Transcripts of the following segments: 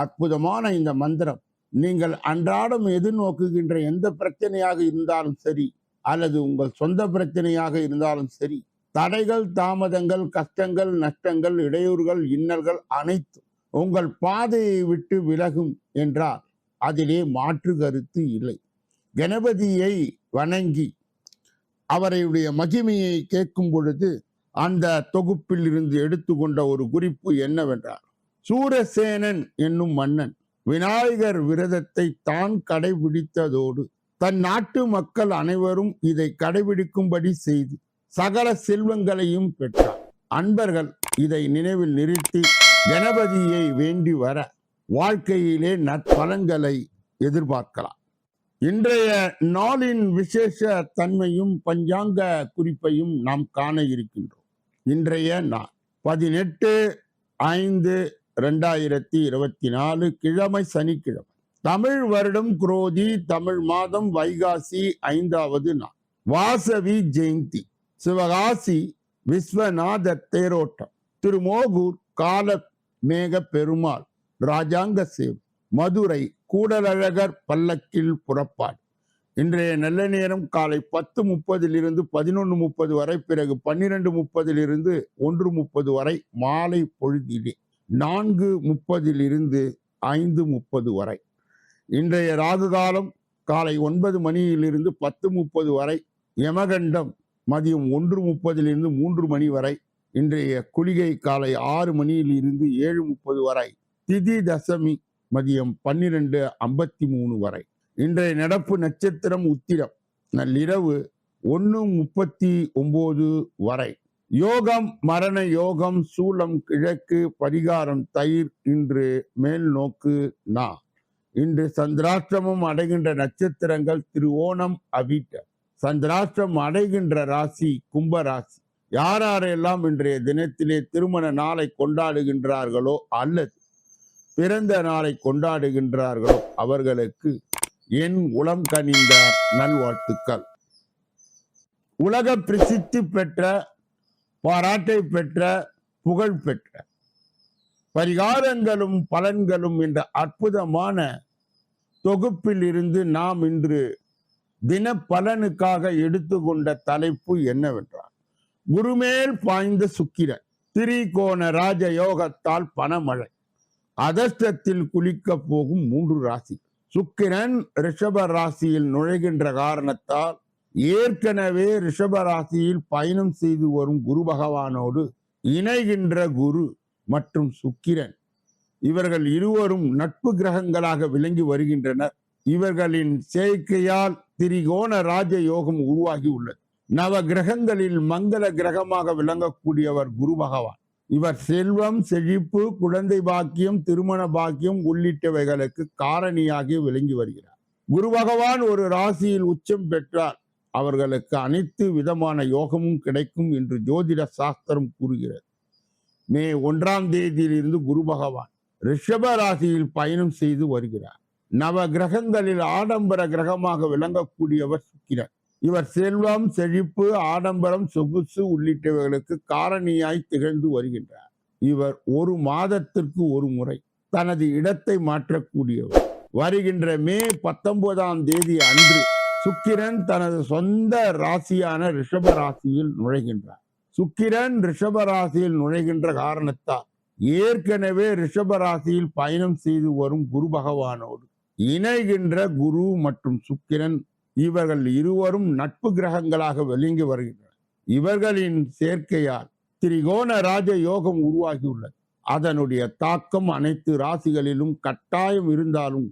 அற்புதமான இந்த மந்திரம். நீங்கள் அன்றாடம் எதிர்நோக்குகின்ற எந்த பிரச்சனையாக இருந்தாலும் சரி அல்லது உங்கள் சொந்த பிரச்சனையாக இருந்தாலும் சரி தடைகள் தாமதங்கள் கஷ்டங்கள் நஷ்டங்கள் இடையூறுகள் இன்னல்கள் அனைத்தும் உங்கள் பாதையை விட்டு விலகும் என்றால் அதிலே மாற்று கருத்து இல்லை. கணபதியை வணங்கி அவருடைய மகிமையை கேட்கும் பொழுது அந்த தொகுப்பில் இருந்து எடுத்துக்கொண்ட ஒரு குறிப்பு என்னவென்றால் சூரசேனன் என்னும் மன்னன் விநாயகர் விரதத்தை தான் கடைபிடித்ததோடு தன் நாட்டு மக்கள் அனைவரும் இதை கடைபிடிக்கும்படி செய்து சகல செல்வங்களையும் பெற்றார். அன்பர்கள் இதை நினைவில் நிறுத்தி கணபதியை வேண்டி வர வாழ்க்கையிலே நற்பலன்களை எதிர்பார்க்கலாம். இன்றைய நாளின் விசேஷ தன்மையும் பஞ்சாங்க குறிப்பையும் நாம் காண இருக்கின்றோம். இன்றைய நாள் பதினெட்டு ஐந்து ரெண்டாயிரத்தி இருபத்தி நாலு கிழமை சனிக்கிழமை. தமிழ் வருடம் குரோதி தமிழ் மாதம் வைகாசி ஐந்தாவது நாள். வாசவி ஜெயந்தி சிவகாசி விஸ்வநாத தேரோட்டம் திருமோகூர் கால மேக பெருமாள் ராஜாங்க சேவ் மதுரை கூடலழகர் பல்லக்கில் புறப்பாடு. இன்றைய நல்ல நேரம் காலை பத்து முப்பதிலிருந்து பதினொன்று முப்பது வரை பிறகு பன்னிரெண்டு முப்பதிலிருந்து ஒன்று முப்பது வரை மாலை பொழுதிலே. நான்கு முப்பதிலிருந்து ஐந்து முப்பது வரை. இன்றைய ராகு காலம் காலை ஒன்பது மணியிலிருந்து பத்து முப்பது வரை. யமகண்டம் மதியம் ஒன்று முப்பதிலிருந்து மூன்று மணி வரை. இன்றைய குளிகை காலை ஆறு மணியிலிருந்து ஏழு முப்பது வரை. திதி தசமி மதியம் பன்னிரெண்டு ஐம்பத்தி மூணு வரை. இன்றைய நடப்பு நட்சத்திரம் உத்திரம். நள்ளிரவு ஒன்று முப்பத்தி ஒம்பது வரை. யோகம் மரண யோகம் சூலம் கிழக்கு பரிகாரம் தயிர் இன்று மேல் நோக்கு நா. இன்று சந்திராஷ்டிரமம் அடைகின்ற நட்சத்திரங்கள் திருவோணம் அவிட்ட. சந்திராஷ்டிரம் அடைகின்ற ராசி கும்ப ராசி. யாரெல்லாம் இன்றைய தினத்திலே திருமண நாளை கொண்டாடுகின்றார்களோ அல்லது பிறந்த நாளை கொண்டாடுகின்றார்களோ அவர்களுக்கு என் உளம் கனிந்த நல்வாழ்த்துக்கள். உலக பிரசித்தி பெற்ற பாராட்டை பெற்ற புகழ் பெற்ற. பரிகாரங்களும் பலன்களும் என்ற அற்புதமான தொகுப்பில் இருந்து நாம் இன்று தின பலனுக்காக எடுத்துக்கொண்ட தலைப்பு என்னவென்றால் குருமேல் பாய்ந்த சுக்கிரன் திரிகோண ராஜ யோகத்தால் பணமழை அதர்ஷ்டத்தில் குளிக்க போகும் மூன்று ராசி சுக்கிரன் ரிஷப ராசியில் நுழைகின்ற காரணத்தால் ஏற்கனவே ரிஷபராசியில் பயணம் செய்து வரும் குரு பகவானோடு இணைகின்ற குரு மற்றும் சுக்கிரன். இவர்கள் இருவரும் நட்பு கிரகங்களாக விளங்கி வருகின்றனர். இவர்களின் சேர்க்கையால் திரிகோண ராஜ யோகம் உருவாகி உள்ளது. நவ கிரகங்களில் மங்கள கிரகமாக விளங்கக்கூடியவர் குரு பகவான். இவர் செல்வம் செழிப்பு குழந்தை பாக்கியம் திருமண பாக்கியம் உள்ளிட்டவைகளுக்கு காரணியாகி விளங்கி வருகிறார். குரு பகவான் ஒரு ராசியில் உச்சம் பெற்றால் அவர்களுக்கு அனைத்து விதமான யோகமும் கிடைக்கும் என்று ஜோதிட சாஸ்திரம் கூறுகிறது. மே ஒன்றாம் தேதியிலிருந்து குரு பகவான் ரிஷப ராசியில் பயணம் செய்து வருகிறார். நவ கிரகங்களில் ஆடம்பர கிரகமாக விளங்கக்கூடியவர் சுக்கிரன். இவர் செல்வம் செழிப்பு ஆடம்பரம் சொகுசு உள்ளிட்டவைகளுக்கு காரணியாய் திகழ்ந்து வருகின்றார். இவர் ஒரு மாதத்திற்கு ஒரு முறை தனது இடத்தை மாற்றக்கூடியவர். வருகின்ற மே பத்தொன்பதாம் தேதி அன்று சுக்கிரன் தனது சொந்த ராசியான ரிஷப ராசியில் நுழைகின்றார். சுக்கிரன் ரிஷப ராசியில் நுழைகின்ற காரணத்தால் ஏற்கனவே ரிஷப ராசியில் பயணம் செய்து வரும் குரு பகவானோடு இணைகின்ற குரு மற்றும் சுக்கிரன் இவர்கள் இருவரும் நட்பு கிரகங்களாக விளங்கி வருகின்றனர். இவர்களின் சேர்க்கையால் திரிகோண ராஜ யோகம் உருவாகியுள்ளது. அதனுடைய தாக்கம் அனைத்து ராசிகளிலும் கட்டாயம் இருந்தாலும்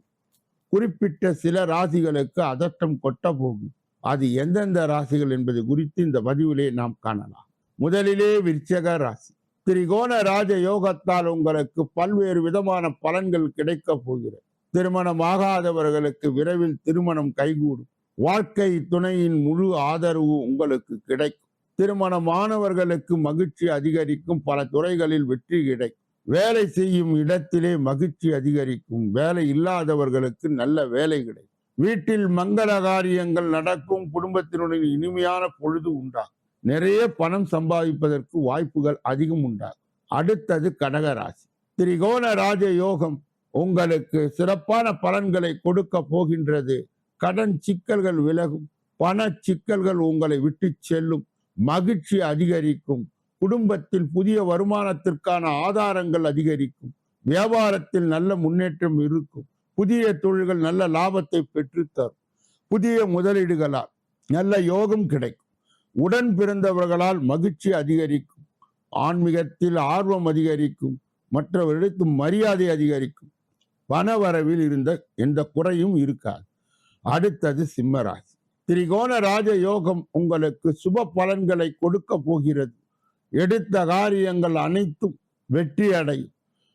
குறிப்பிட்ட சில ராசிகளுக்கு அதட்டம் கொட்ட போகும் அது எந்தெந்த ராசிகள் என்பது குறித்து இந்த பதிவிலே நாம் காணலாம். முதலிலே விருச்சக ராசி. திரிகோண ராஜ யோகத்தால் உங்களுக்கு பல்வேறு விதமான பலன்கள் கிடைக்க போகிறது. திருமணமாகாதவர்களுக்கு விரைவில் திருமணம் கைகூடும். வாழ்க்கை துணையின் முழு ஆதரவு உங்களுக்கு கிடைக்கும். திருமணமானவர்களுக்கு மகிழ்ச்சி அதிகரிக்கும். பல துறைகளில் வெற்றி கிடைக்கும். வேலை செய்யும் இடத்திலே மகிழ்ச்சி அதிகரிக்கும். வேலை இல்லாதவர்களுக்கு நல்ல வேலை கிடைக்கும். வீட்டில் மங்கள காரியங்கள் நடக்கும். குடும்பத்தினுடைய இனிமையான பொழுது உண்டாகும். நிறைய பணம் சம்பாதிப்பதற்கு வாய்ப்புகள் அதிகம் உண்டாகும். அடுத்தது கடகராசி. திரிகோண ராஜ யோகம் உங்களுக்கு சிறப்பான பலன்களை கொடுக்க போகின்றது. கடன் சிக்கல்கள் விலகும். பண சிக்கல்கள் உங்களை விட்டு செல்லும். மகிழ்ச்சி அதிகரிக்கும். குடும்பத்தில் புதிய வருமானத்திற்கான ஆதாரங்கள் அதிகரிக்கும். வியாபாரத்தில் நல்ல முன்னேற்றம் இருக்கும். புதிய தொழில்கள் நல்ல லாபத்தை பெற்றுத்தரும். புதிய முதலீடுகளால் நல்ல யோகம் கிடைக்கும். உடன் பிறந்தவர்களால் மகிழ்ச்சி அதிகரிக்கும். ஆன்மீகத்தில் ஆர்வம் அதிகரிக்கும். மற்றவர்களுக்கு மரியாதை அதிகரிக்கும். பணவரவில் இருந்த எந்த குறையும் இருக்காது. அடுத்தது சிம்மராசி திரிகோண ராஜ யோகம் உங்களுக்கு சுப பலன்களை கொடுக்க போகிறது. எடுத்த காரியங்கள் அனைத்தும் வெற்றி அடையும்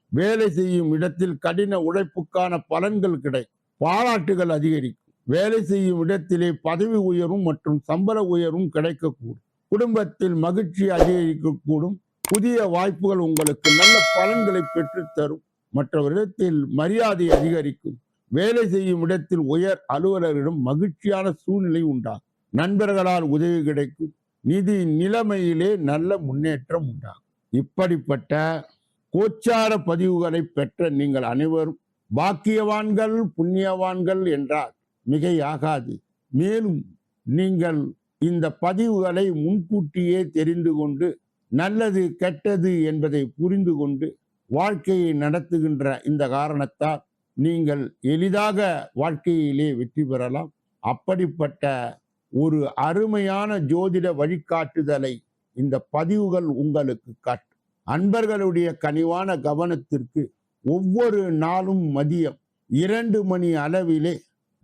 வேலை செய்யும் இடத்தில் கடின உழைப்புக்கான பலன்கள் கிடைக்கும் பாராட்டுகள் அதிகரிக்கும். வேலை செய்யும் இடத்திலே பதவி உயரும் மற்றும் சம்பள உயரும் கிடைக்கக்கூடும். குடும்பத்தில் மகிழ்ச்சி அதிகரிக்கக்கூடும். புதிய வாய்ப்புகள் உங்களுக்கு நல்ல பலன்களை பெற்றுத்தரும். மற்றவரிடத்தில் மரியாதை அதிகரிக்கும். வேலை செய்யும் இடத்தில் உயர் அலுவலரிடம் மகிழ்ச்சியான சூழ்நிலை உண்டாகும். நண்பர்களால் உதவி கிடைக்கும். நிதி நிலைமையிலே நல்ல முன்னேற்றம் உண்டாகும். இப்படிப்பட்ட கோச்சார பதிவுகளை பெற்ற நீங்கள் அனைவரும் பாக்கியவான்கள் புண்ணியவான்கள் என்றால் மிகையாகாது. மேலும் நீங்கள் இந்த பதிவுகளை முன்கூட்டியே தெரிந்து கொண்டு நல்லது கெட்டது என்பதை புரிந்து கொண்டு வாழ்க்கையை நடத்துகின்ற இந்த காரணத்தால் நீங்கள் எளிதாக வாழ்க்கையிலே வெற்றி பெறலாம். அப்படிப்பட்ட ஒரு அருமையான ஜோதிட வழிகாட்டுதலை இந்த பதிவுகள் உங்களுக்கு காட்டும் அன்பர்களுடைய கனிவான கவனத்திற்கு ஒவ்வொரு நாளும் மதியம் இரண்டு மணி அளவிலே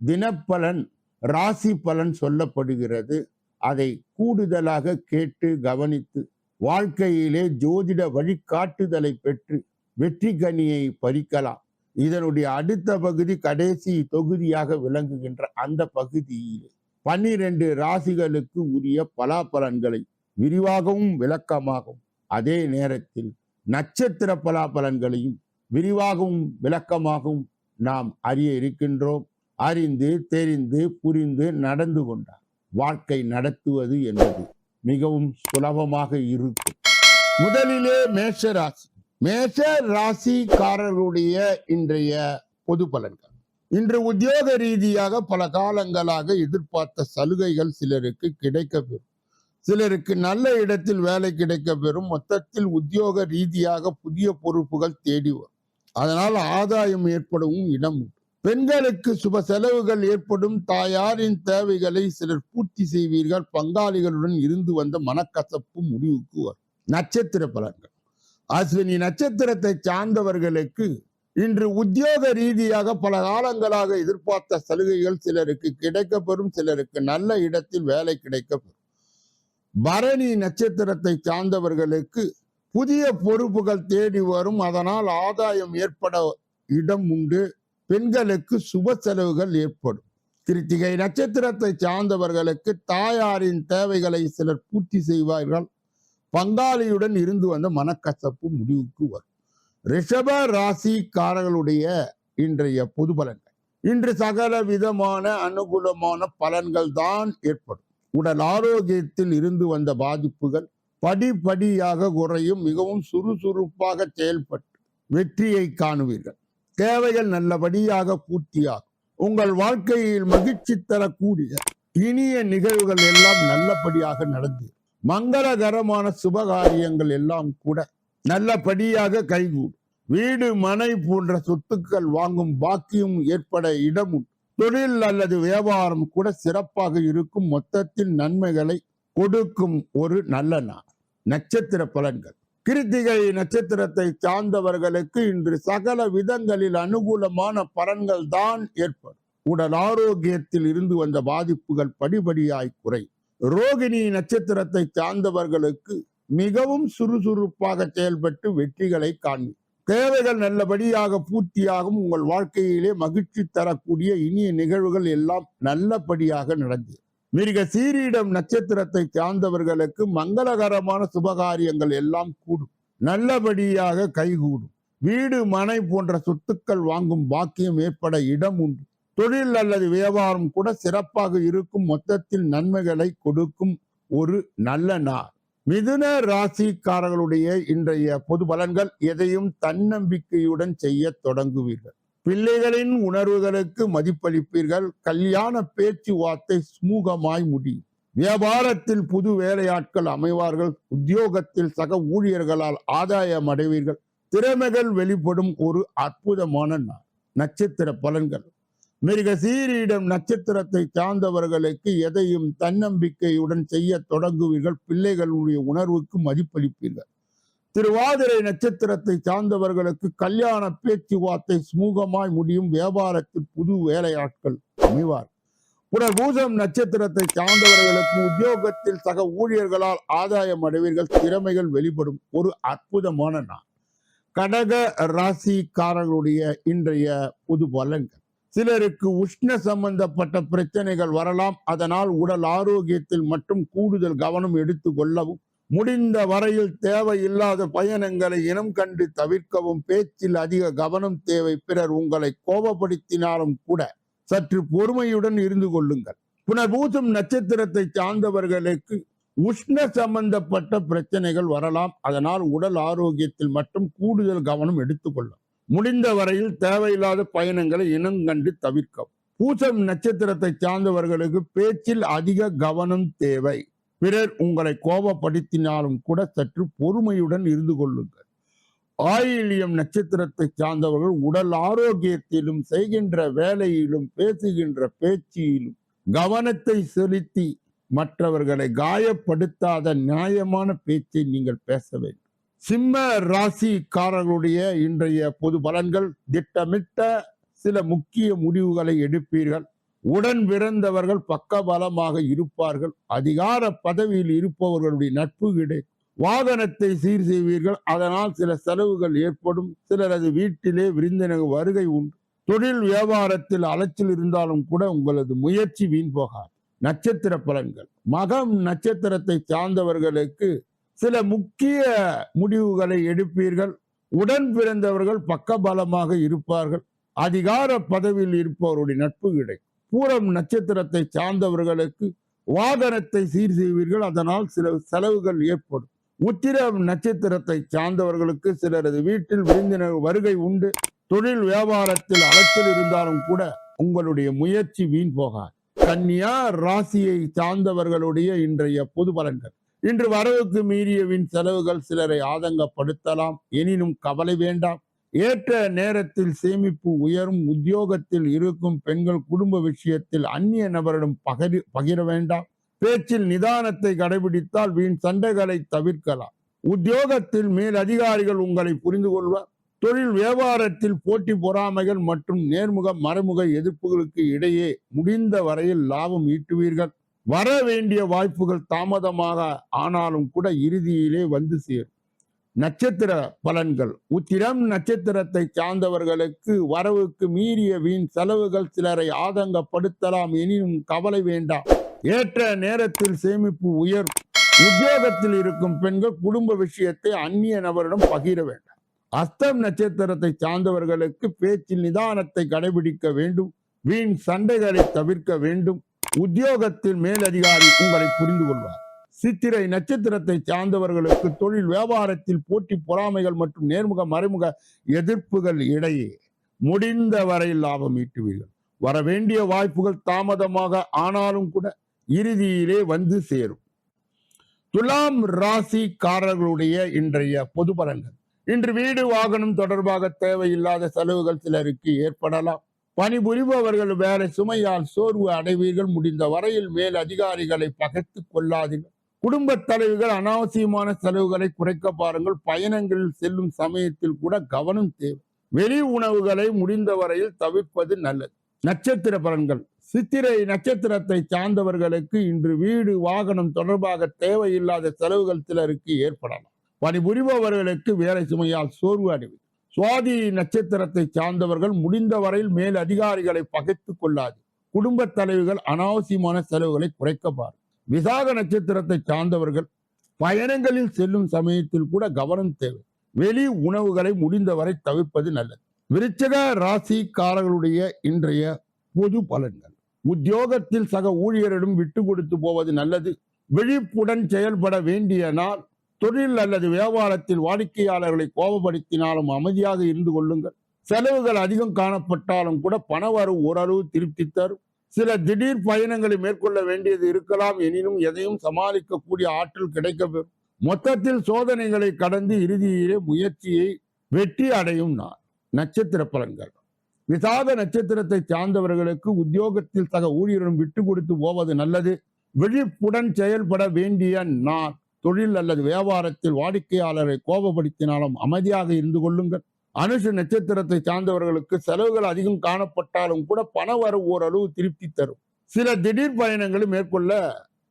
தினப்பலன் ராசி பலன் சொல்லப்படுகிறது. அதை கூடுதலாக கேட்டு கவனித்து வாழ்க்கையிலே ஜோதிட வழிகாட்டுதலை பெற்று வெற்றி கனியை பறிக்கலாம். இதனுடைய அடுத்த பகுதி கடைசி தொகுதியாக விளங்குகின்ற அந்த பகுதியிலே. பன்னிரண்டு ராசிகளுக்கு உரிய பலாபலன்களை விரிவாகவும் விளக்கமாகவும் அதே நேரத்தில் நட்சத்திர பலாபலன்களையும் விரிவாகவும் விளக்கமாகவும் நாம் அறிய இருக்கின்றோம். அறிந்து தெரிந்து புரிந்து நடந்து கொண்டார் வாழ்க்கை நடத்துவது என்பது மிகவும் சுலபமாக இருக்கும். முதலிலே மேஷ ராசி மேஷ ராசிக்காரர்களுடைய இன்றைய பொது பலன்கள். இன்று உத்தியோக ரீதியாக பல காலங்களாக எதிர்பார்த்த சலுகைகள் சிலருக்கு கிடைக்கப்பெறும். சிலருக்கு நல்ல இடத்தில் வேலை கிடைக்க பெறும் மொத்தத்தில் உத்தியோக ரீதியாக புதிய பொறுப்புகள் தேடி வரும். அதனால் ஆதாயம் ஏற்படவும் இடம் உண்டு. பெண்களுக்கு சுப செலவுகள் ஏற்படும். தாயாரின் தேவைகளை சிலர் பூர்த்தி செய்வீர்கள். பங்காளிகளுடன் இருந்து வந்த மனக்கசப்பு முடிவுக்கு வரும். நட்சத்திர பலன்கள். அஸ்வினி நட்சத்திரத்தை சார்ந்தவர்களுக்கு இன்று உத்தியோக ரீதியாக பல காலங்களாக எதிர்பார்த்த சலுகைகள் சிலருக்கு கிடைக்கப்பெறும் சிலருக்கு நல்ல இடத்தில் வேலை கிடைக்கப்பெறும். பரணி நட்சத்திரத்தை சார்ந்தவர்களுக்கு புதிய பொறுப்புகள் தேடி வரும். அதனால் ஆதாயம் ஏற்பட இடம் உண்டு. பெண்களுக்கு சுப செலவுகள் ஏற்படும். கிருத்திகை நட்சத்திரத்தை சார்ந்தவர்களுக்கு தாயாரின் தேவைகளை சிலர் பூர்த்தி செய்வார்கள். பங்காளியுடன் இருந்து வந்த மனக்கசப்பு முடிவுக்கு வரும். ரிஷப ராசிக்காரர்களுடைய இன்றைய புது பலன்கள். இன்று சகல விதமான அனுகூலமான பலன்கள் தான் ஏற்படும். உடல் ஆரோக்கியத்தில் இருந்து வந்த பாதிப்புகள் படிப்படியாக குறையும் மிகவும் சுறுசுறுப்பாக செயல்பட்டு வெற்றியை காணுவீர்கள். தேவைகள் நல்லபடியாக பூர்த்தியாகும். உங்கள் வாழ்க்கையில் மகிழ்ச்சி தரக்கூடிய இனிய நிகழ்வுகள் எல்லாம் நல்லபடியாக நடந்து மங்களகரமான சுபகாரியங்கள் எல்லாம் கூட நல்லபடியாக கைகூடும். வீடு மனை போன்ற சொத்துக்கள் வாங்கும் பாக்கியம் ஏற்பட இடமும் தொழில் அல்லது வியாபாரம் கூட சிறப்பாக இருக்கும். மொத்தத்தில் நன்மைகளை கொடுக்கும் ஒரு நல்ல நாள். நட்சத்திர பலன்கள். கிருத்திகை நட்சத்திரத்தை சார்ந்தவர்களுக்கு இன்று சகல விதங்களில் அனுகூலமான பலன்கள் தான் ஏற்படும். உடல் ஆரோக்கியத்தில் இருந்து வந்த பாதிப்புகள் படிபடியாய் குறை ரோகிணி நட்சத்திரத்தை சார்ந்தவர்களுக்கு மிகவும் சுறுசுறுப்பாக செயல்பட்டு வெற்றிகளை காண்பி தேவைகள் நல்லபடியாக பூர்த்தியாகும் உங்கள் வாழ்க்கையிலே மகிழ்ச்சி தரக்கூடிய இனிய நிகழ்வுகள் எல்லாம் நல்லபடியாக நடந்தது மிருக சீரியிடம் நட்சத்திரத்தை சார்ந்தவர்களுக்கு மங்களகரமான சுபகாரியங்கள் எல்லாம் கூடும். நல்லபடியாக கைகூடும். வீடு மனை போன்ற சொத்துக்கள் வாங்கும் பாக்கியம் ஏற்பட இடம் உண்டு. தொழில் அல்லது வியாபாரம் கூட சிறப்பாக இருக்கும். மொத்தத்தில் நன்மைகளை கொடுக்கும் ஒரு நல்ல நாள். மிதுன ராசிக்காரர்களுடைய இன்றைய பொது பலன்கள் எதையும் தன்னம்பிக்கையுடன் செய்ய தொடங்குவீர்கள். பிள்ளைகளின் உணர்வுகளுக்கு மதிப்பளிப்பீர்கள். கல்யாண பேச்சுவார்த்தை சுமூகமாய் முடியும். வியாபாரத்தில் புது வேலையாட்கள் அமைவார்கள். உத்தியோகத்தில் சக ஊழியர்களால் ஆதாயம் அடைவீர்கள் திறமைகள் வெளிப்படும் ஒரு அற்புதமான நாள். நட்சத்திர பலன்கள். மிருக சீரியிடம் நட்சத்திரத்தை சார்ந்தவர்களுக்கு எதையும் தன்னம்பிக்கையுடன் செய்ய தொடங்குவீர்கள். பிள்ளைகளுடைய உணர்வுக்கு மதிப்பளிப்பீர்கள். திருவாதிரை நட்சத்திரத்தை சார்ந்தவர்களுக்கு கல்யாண பேச்சுவார்த்தை சுமூகமாய் முடியும். வியாபாரத்தில் புது வேலையாட்கள் அமைவார். புனர்பூசம் நட்சத்திரத்தை சார்ந்தவர்களுக்கு உத்தியோகத்தில் சக ஊழியர்களால் ஆதாயம் அடைவீர்கள். திறமைகள் வெளிப்படும். ஒரு அற்புதமான நாள். கடக ராசிக்காரர்களுடைய இன்றைய புது பலன்கள். சிலருக்கு உஷ்ண சம்பந்தப்பட்ட பிரச்சனைகள் வரலாம். அதனால் உடல் ஆரோக்கியத்தில் மட்டும் கூடுதல் கவனம் எடுத்து கொள்ளவும் முடிந்த வரையில் தேவையில்லாத பயணங்களை இனம் கண்டு தவிர்க்கவும் பேச்சில் அதிக கவனம் தேவை. பிறர் உங்களை கோபப்படுத்தினாலும் கூட சற்று பொறுமையுடன் இருந்து கொள்ளுங்கள். புனர்பூசம் நட்சத்திரத்தை சார்ந்தவர்களுக்கு உஷ்ண சம்பந்தப்பட்ட பிரச்சனைகள் வரலாம். அதனால் உடல் ஆரோக்கியத்தில் மட்டும் கூடுதல் கவனம் எடுத்துக்கொள்ளும் முடிந்த வரையில் தேவையில்லாத பயணங்களை இனங்கண்டு தவிர்க்கவும் பூசம் நட்சத்திரத்தை சார்ந்தவர்களுக்கு பேச்சில் அதிக கவனம் தேவை. பிறர் உங்களை கோபப்படுத்தினாலும் கூட சற்று பொறுமையுடன் இருந்து கொள்ளுங்கள். ஆயிலியம் நட்சத்திரத்தை சார்ந்தவர்கள் உடல் ஆரோக்கியத்திலும் செய்கின்ற வேலையிலும் பேசுகின்ற பேச்சிலும் கவனத்தை செலுத்தி மற்றவர்களை காயப்படுத்தாத நியாயமான பேச்சை நீங்கள் பேச வேண்டும். சிம்ம ராசிக்காரர்களுடைய இன்றைய பொது பலன்கள் திட்டமிட்ட சில முக்கிய முடிவுகளை எடுப்பீர்கள். உடன் பிறந்தவர்கள் பக்கபலமாக இருப்பார்கள். அதிகார பதவியில் இருப்பவர்களுடைய நட்பு கிடைக்கும். வாகனத்தை சீர் செய்வீர்கள். அதனால் சில செலவுகள் ஏற்படும். சிலரது வீட்டிலே விருந்தினர் வருகை உண்டு. தொழில் வியாபாரத்தில் அலைச்சல் இருந்தாலும் கூட உங்களது முயற்சி வீண் போகாது. நட்சத்திர பலன்கள். மகம் நட்சத்திரத்தை சார்ந்தவர்களுக்கு சில முக்கிய முடிவுகளை எடுப்பீர்கள். உடன் பிறந்தவர்கள் பக்கபலமாக இருப்பார்கள். அதிகார பதவியில் இருப்பவருடைய நட்பு கிடைக்கும். பூரம் நட்சத்திரத்தை சார்ந்தவர்களுக்கு வாகனத்தை சீர் செய்வீர்கள். அதனால் சில செலவுகள் ஏற்படும். உத்திரம் நட்சத்திரத்தை சார்ந்தவர்களுக்கு சிலரது வீட்டில் விருந்தினர் வருகை உண்டு. தொழில் வியாபாரத்தில் அலைச்சல் இருந்தாலும் கூட உங்களுடைய முயற்சி வீண் போகாது. கன்னியா ராசியை சார்ந்தவர்களுடைய இன்றைய பொது பலன்கள். இன்று வரவுக்கு மீறியவின் செலவுகள் சிலரை ஆதங்கப்படுத்தலாம். எனினும் கவலை வேண்டாம். ஏற்ற நேரத்தில் சேமிப்பு உயரும். உத்தியோகத்தில் இருக்கும் பெண்கள் குடும்ப விஷயத்தில் அந்நிய நபரிடம் பகிர் பகிர வேண்டாம். பேச்சில் நிதானத்தை கடைபிடித்தால் வீண் சண்டைகளை தவிர்க்கலாம். உத்தியோகத்தில் மேல் அதிகாரிகள் உங்களை புரிந்து கொள்வார். தொழில் வியாபாரத்தில் போட்டி பொறாமைகள் மற்றும் நேர்முக மறைமுக எதிர்ப்புகளுக்கு இடையே முடிந்த வரையில் லாபம் ஈட்டுவீர்கள். வர வேண்டிய வாய்ப்புகள் தாமதமாக ஆனாலும் கூட இறுதியிலே வந்து சேரும். நட்சத்திர பலன்கள். உத்திரம் நட்சத்திரத்தை சார்ந்தவர்களுக்கு வரவுக்கு மீறிய வீண் செலவுகள் சிலரை ஆதங்கப்படுத்தலாம் எனினும் கவலை வேண்டாம். ஏற்ற நேரத்தில் சேமிப்பு உயரும் உத்தியோகத்தில் இருக்கும் பெண்கள் குடும்ப விஷயத்தை அந்நிய நபரிடம் பகிர வேண்டாம். அஸ்தம் நட்சத்திரத்தை சார்ந்தவர்களுக்கு பேச்சில் நிதானத்தை கடைபிடிக்க வேண்டும். வீண் சண்டைகளை தவிர்க்க வேண்டும். உத்தியோகத்தில் மேலதிகாரி உங்களை புரிந்து கொள்வார் சித்திரை நட்சத்திரத்தை சார்ந்தவர்களுக்கு தொழில் வியாபாரத்தில் போட்டி பொறாமைகள் மற்றும் நேர்முக மறைமுக எதிர்ப்புகள் இடையே முடிந்த வரை லாபம் ஈட்டுவீர்கள். வர வேண்டிய வாய்ப்புகள் தாமதமாக ஆனாலும் கூட இறுதியிலே வந்து சேரும். துலாம் ராசிக்காரர்களுடைய இன்றைய பொது பலன்கள் இன்று வீடு வாகனம் தொடர்பாக தேவையில்லாத செலவுகள் சிலருக்கு ஏற்படலாம். பணிபுரிபவர்கள் வேற சுமையால் சோர்வு அடைவீர்கள். முடிந்த வரையில் மேல் அதிகாரிகளை பகைத்து கொள்ளாதீர்கள் குடும்ப தலைவிகள் அனாவசியமான செலவுகளை குறைக்க பாருங்கள். பயணங்களில் செல்லும் சமயத்தில் கூட கவனம் தேவை. வெளி உணவுகளை முடிந்த வரையில் தவிர்ப்பது நல்லது. நட்சத்திர பலன்கள். சித்திரை நட்சத்திரத்தை சார்ந்தவர்களுக்கு இன்று வீடு வாகனம் தொடர்பாக தேவையில்லாத செலவுகள் சிலருக்கு ஏற்படலாம். பணிபுரிபவர்களுக்கு வேலை சுமையால் சோர்வு அடைவு சுவாதி நட்சத்திரத்தை சார்ந்தவர்கள் முடிந்த வரையில் மேல் அதிகாரிகளை பகைத்து கொள்ளாது. குடும்ப தலைவிகள் அனாவசியமான செலவுகளை குறைக்கப்பார். விசாக நட்சத்திரத்தை சார்ந்தவர்கள் பயணங்களில் செல்லும் சமயத்தில் கூட கவனம் தேவை. வெளி உணவுகளை முடிந்தவரை தவிர்ப்பது நல்லது. விருச்சக ராசிக்காரர்களுடைய இன்றைய பொது பலன்கள். உத்தியோகத்தில் சக ஊழியரிடம் விட்டு கொடுத்து போவது நல்லது. விழிப்புடன் செயல்பட வேண்டிய நாள் தொழில் அல்லது வியாபாரத்தில் வாடிக்கையாளர்களை கோபப்படுத்தினாலும் அமைதியாக இருந்து கொள்ளுங்கள். செலவுகள் அதிகம் காணப்பட்டாலும் கூட பணவரவு ஓரளவு திருப்தி தரும். சில திடீர் பயணங்களை மேற்கொள்ள வேண்டியது இருக்கலாம். எனினும் எதையும் சமாளிக்கக்கூடிய ஆற்றல் கிடைக்கப்பெறும். மொத்தத்தில் சோதனைகளை கடந்து இறுதியிலே முயற்சியை வெற்றி அடையும் நான் நட்சத்திர பலன்கள். விசாத நட்சத்திரத்தை சார்ந்தவர்களுக்கு உத்தியோகத்தில் சக ஊழியரும் விட்டு கொடுத்து போவது நல்லது. விழிப்புடன் செயல்பட வேண்டிய நான் தொழில் அல்லது வியாபாரத்தில் வாடிக்கையாளரை கோபப்படுத்தினாலும் அமைதியாக இருந்து கொள்ளுங்கள். அனுஷ நட்சத்திரத்தை சார்ந்தவர்களுக்கு செலவுகள் அதிகம் காணப்பட்டாலும் கூட பண வரவு ஓரளவு திருப்தி தரும். சில திடீர் பயணங்களை மேற்கொள்ள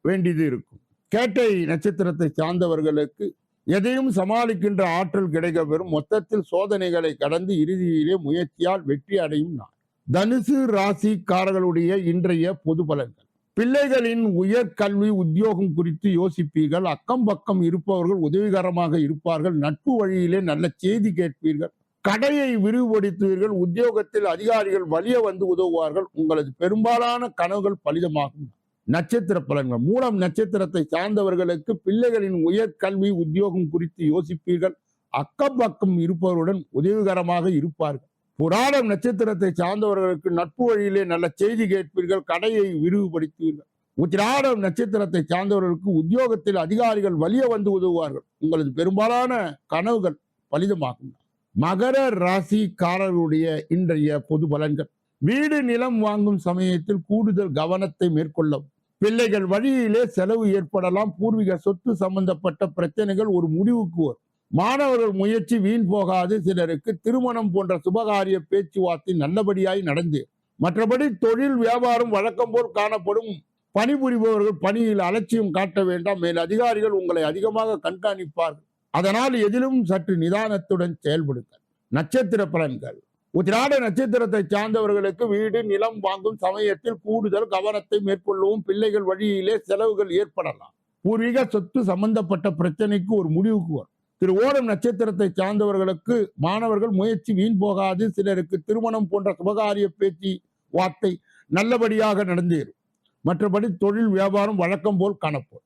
வேண்டியது இருக்கும். கேட்டை நட்சத்திரத்தை சார்ந்தவர்களுக்கு எதையும் சமாளிக்கின்ற ஆற்றல் கிடைக்கப்பெறும். மொத்தத்தில் சோதனைகளை கடந்து இறுதியிலே முயற்சியால் வெற்றி அடையும் நான் தனுசு ராசிக்காரர்களுடைய இன்றைய பொது பலன்கள். பிள்ளைகளின் உயர்கல்வி உத்தியோகம் குறித்து யோசிப்பீர்கள். அக்கம் பக்கம் இருப்பவர்கள் உதவிகரமாக இருப்பார்கள். நட்பு வழியிலே நல்ல செய்தி கேட்பீர்கள். கடையை விரிவுபடுத்துவீர்கள். உத்தியோகத்தில் அதிகாரிகள் வலிய வந்து உதவுவார்கள். உங்களது பெரும்பாலான கனவுகள் பலிதமாகும். நட்சத்திர பலன்கள். மூலம் நட்சத்திரத்தை சார்ந்தவர்களுக்கு பிள்ளைகளின் உயர்கல்வி உத்தியோகம் குறித்து யோசிப்பீர்கள். அக்கம் பக்கம் இருப்பவருடன் உதவிகரமாக இருப்பார்கள். புராணம் நட்சத்திரத்தை சார்ந்தவர்களுக்கு நட்பு வழியிலே நல்ல செய்தி கேட்பீர்கள் கடையை விரிவுபடுத்துவீர்கள். உத்திராடம் நட்சத்திரத்தை சார்ந்தவர்களுக்கு உத்தியோகத்தில் அதிகாரிகள் வலிய வந்து உதவுவார்கள். உங்களது பெரும்பாலான கனவுகள் பலிதமாகும். மகர ராசிக்காரர்களுடைய இன்றைய பொது பலன்கள். வீடு நிலம் வாங்கும் சமயத்தில் கூடுதல் கவனத்தை மேற்கொள்ளவும். பிள்ளைகள் வழியிலே செலவு ஏற்படலாம். பூர்வீக சொத்து சம்பந்தப்பட்ட பிரச்சனைகள் ஒரு முடிவுக்கு வரும். மாணவர்கள் முயற்சி வீண் போகாது சிலருக்கு திருமணம் போன்ற சுபகாரிய பேச்சுவார்த்தை நல்லபடியாய் நடந்து மற்றபடி தொழில் வியாபாரம் வழக்கம் போல் காணப்படும் பணிபுரிபவர்கள் பணியில் அலட்சியம் காட்ட வேண்டாம். மேல் அதிகாரிகள் உங்களை அதிகமாக கண்காணிப்பார்கள். அதனால் எதிலும் சற்று நிதானத்துடன் செயல்படுங்கள். நட்சத்திர பலன்கள். உத்திராட நட்சத்திரத்தை சார்ந்தவர்களுக்கு வீடு நிலம் வாங்கும் சமயத்தில் கூடுதல் கவனத்தை மேற்கொள்ளவும் பிள்ளைகள் வழியிலே செலவுகள் ஏற்படலாம். பூர்வீக சொத்து சம்பந்தப்பட்ட பிரச்சனைக்கு ஒரு முடிவுக்கு வரும். திரு ஓடம் நட்சத்திரத்தை சார்ந்தவர்களுக்கு மாணவர்கள் முயற்சி வீண் போகாது. சிலருக்கு திருமணம் போன்ற சுபகாரிய பேச்சு வார்த்தை நல்லபடியாக நடந்தேறும். மற்றபடி தொழில் வியாபாரம் வழக்கம் போல் காணப்போம்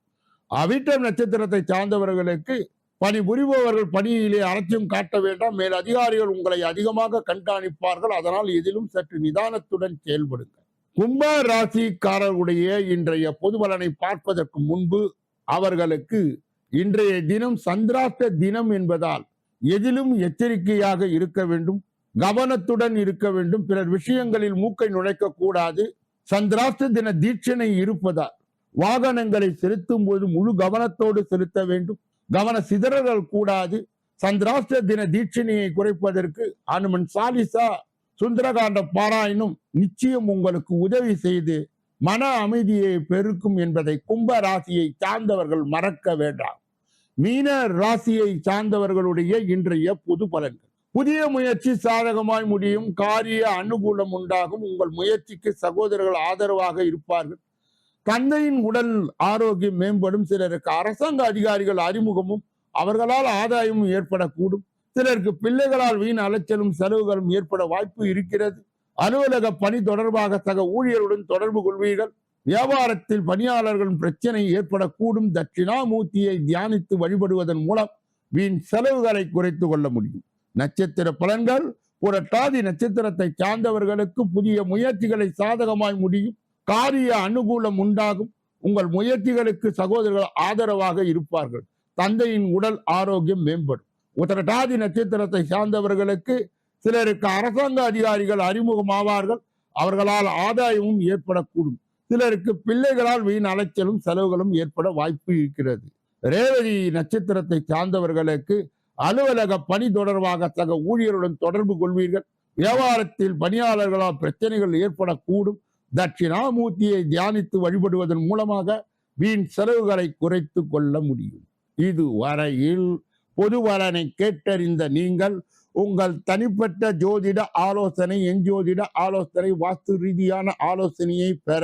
அவிட்டம் நட்சத்திரத்தை சார்ந்தவர்களுக்கு பணி புரிபவர்கள் பணியிலே அலட்சியம் காட்ட வேண்டாம். மேல் அதிகாரிகள் உங்களை அதிகமாக கண்காணிப்பார்கள். அதனால் எதிலும் சற்று நிதானத்துடன் செயல்படுங்கள். கும்ப ராசிக்காரர்களுடைய இன்றைய பொது பலனை பார்ப்பதற்கு முன்பு அவர்களுக்கு இன்றைய தினம் சந்திராஷ்ட தினம் என்பதால் எதிலும் எச்சரிக்கையாக இருக்க வேண்டும் கவனத்துடன் இருக்க வேண்டும். பிறர் விஷயங்களில் மூக்கை நுழைக்க கூடாது. சந்திராஷ்ட தின தீட்சணை இருப்பதால் வாகனங்களை செலுத்தும் போது முழு கவனத்தோடு செலுத்த வேண்டும். கவன சிதறல் கூடாது. சந்திராஷ்ட தின தீட்சணையை குறைப்பதற்கு அனுமன் சாலிசா சுந்தரகாண்ட பாராயணம் நிச்சயம் உங்களுக்கு உதவி செய்து மன அமைதியை பெருக்கும் என்பதை கும்ப ராசியை சார்ந்தவர்கள் மறக்க வேண்டாம். மீன ராசியை சார்ந்தவர்களுடைய இன்றைய பொது பலன்கள். புதிய முயற்சி சாதகமாய் முடியும். காரிய அனுகூலம் உண்டாகும். உங்கள் முயற்சிக்கு சகோதரர்கள் ஆதரவாக இருப்பார்கள். தந்தையின் உடல் ஆரோக்கியம் மேம்படும். சிலருக்கு அரசாங்க அதிகாரிகள் அறிமுகமும் அவர்களால் ஆதாயமும் ஏற்படக்கூடும். சிலருக்கு பிள்ளைகளால் வீண் அலைச்சலும் செலவுகளும் ஏற்பட வாய்ப்பு இருக்கிறது. அலுவலக பணி தொடர்பாக சக ஊழியருடன் தொடர்பு கொள்வீர்கள். வியாபாரத்தில் பணியாளர்களின் பிரச்சனை ஏற்படக்கூடும். தட்சிணாமூர்த்தியை தியானித்து வழிபடுவதன் மூலம் வீண் செலவுகளை குறைத்து கொள்ள முடியும். நட்சத்திர பலன்கள் புரட்டாதி நட்சத்திரத்தை சார்ந்தவர்களுக்கு புதிய முயற்சிகளை சாதகமாய் முடியும். காரிய அனுகூலம் உண்டாகும். உங்கள் முயற்சிகளுக்கு சகோதரர்கள் ஆதரவாக இருப்பார்கள். தந்தையின் உடல் ஆரோக்கியம் மேம்படும். உத்தரட்டாதி நட்சத்திரத்தை சார்ந்தவர்களுக்கு சிலருக்கு அரசாங்க அதிகாரிகள் அறிமுகமாவார்கள். அவர்களால் ஆதாயமும் ஏற்படக்கூடும். சிலருக்கு பிள்ளைகளால் வீண் அலைச்சலும் செலவுகளும் ஏற்பட வாய்ப்பு இருக்கிறது. ரேவதி நட்சத்திரத்தை சார்ந்தவர்களுக்கு அலுவலக பணி தொடர்பாக சக ஊழியருடன் தொடர்பு கொள்வீர்கள். வியாபாரத்தில் பணியாளர்களால் பிரச்சனைகள் ஏற்படக்கூடும். தட்சிணாமூர்த்தியை தியானித்து வழிபடுவதன் மூலமாக வீண் செலவுகளை குறைத்து கொள்ள முடியும். இது வரையில் பொது பலனை கேட்டறிந்த நீங்கள் உங்கள் தனிப்பட்ட ஜோதிட ஆலோசனை எஞ்சோதிட ஆலோசனை வாஸ்து ரீதியான ஆலோசனையை பெற